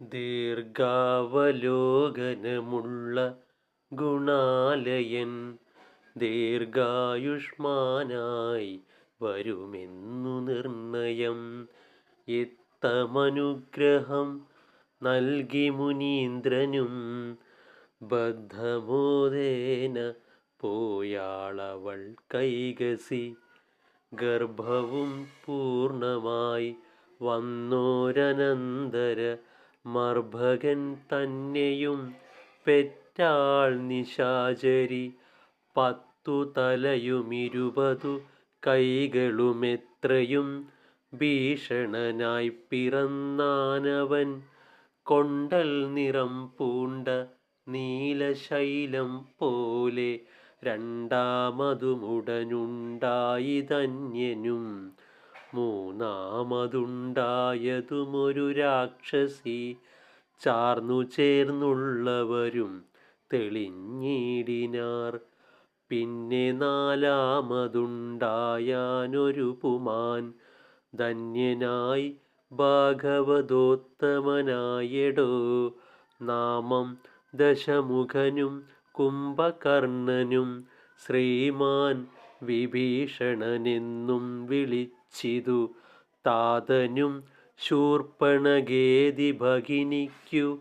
ദീർഘാവലോകനമുള്ള ഗുണാലയൻ ദീർഘായുഷ്മാനായി വരുമെന്നു നിർണയം. ഇത്തമനുഗ്രഹം നൽകി മുനീന്ദ്രനും ബദ്ധമോദേന പോയാളവൾ കൈകസി. ഗർഭവും പൂർണമായി വന്നോരനന്തര മർഭകൻ തന്നെയും പെറ്റാൾ നിശാചരി. പത്തു തലയുമിരുപതു കൈകളുമെത്രയും ഭീഷണനായി പിറന്നാനവൻ. കൊണ്ടൽ നിറം പൂണ്ട നീലശൈലം പോലെ രണ്ടാമതുമുടനുണ്ടായി ധന്യനും. മൂന്നാമതുണ്ടായതുമൊരു രാക്ഷസി. ചാർന്നു ചേർന്നുള്ളവരും തെളിഞ്ഞിടിനാർ. പിന്നെ നാലാമതുണ്ടായാനൊരു പുമാൻ. ധന്യനായി ഭാഗവതോത്തമനായടോ. നാമം ദശമുഖനും കുംഭകർണനും. ശ്രീമാൻ വിഭീഷണനെന്നും വിളിച്ചിതു. താതനും ശൂർപ്പണഗേതി ഭഗിനിക്കു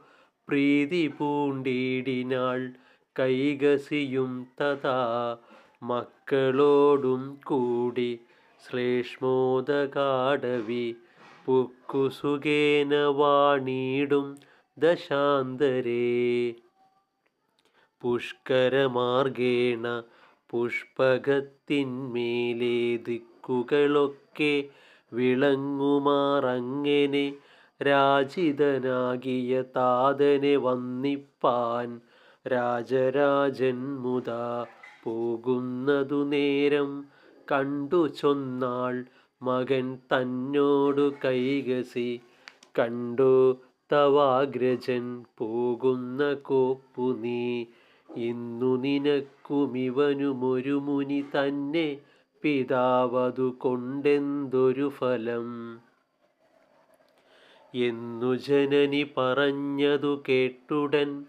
പ്രീതി പൂണ്ടിടിനാൾ കൈകസിയും തഥാ മക്കളോടും കൂടി. ശ്രേഷ്മോദകാടവി പുക്കുസുഖേന വാണീടും ദശാന്തരേ. പുഷ്കരമാർഗേണ പുഷ്പകത്തിന്മേലെ ദിക്കുകളൊക്കെ വിളങ്ങുമാറങ്ങനെ രാജിതനാകിയ താതനെ വന്നിപ്പാൻ രാജരാജൻ മുതാ പോകുന്നതു നേരം കണ്ടു ചൊന്നാൾ മകൻ തന്നോടു കൈകസി. കണ്ടു തവാഗ്രജൻ പോകുന്ന കോപ്പു നീ ഇന്നു നിനക്കുമിവനുമൊരു മുനി തന്നെ പിതാവതു കൊണ്ടെന്തൊരു ഫലം? എന്നു ജനനി പറഞ്ഞതു കേട്ടുടൻ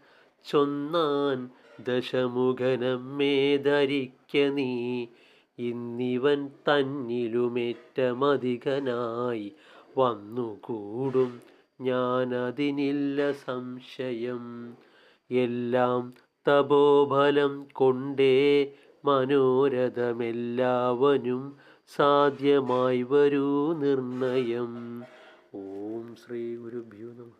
ചൊന്നാൻ ദശമുഖനമ്മേ ധരിക്ക നീ. ഇന്നിവൻ തന്നിലുമേറ്റമധികനായി വന്നുകൂടും ഞാനതിനില്ല സംശയം. എല്ലാം തപോഫലം കൊണ്ടേ മനോരഥമെല്ലാവനും സാധ്യമായി വരൂ നിർണയം. ഓം ശ്രീ ഗുരുഭ്യോ നമ.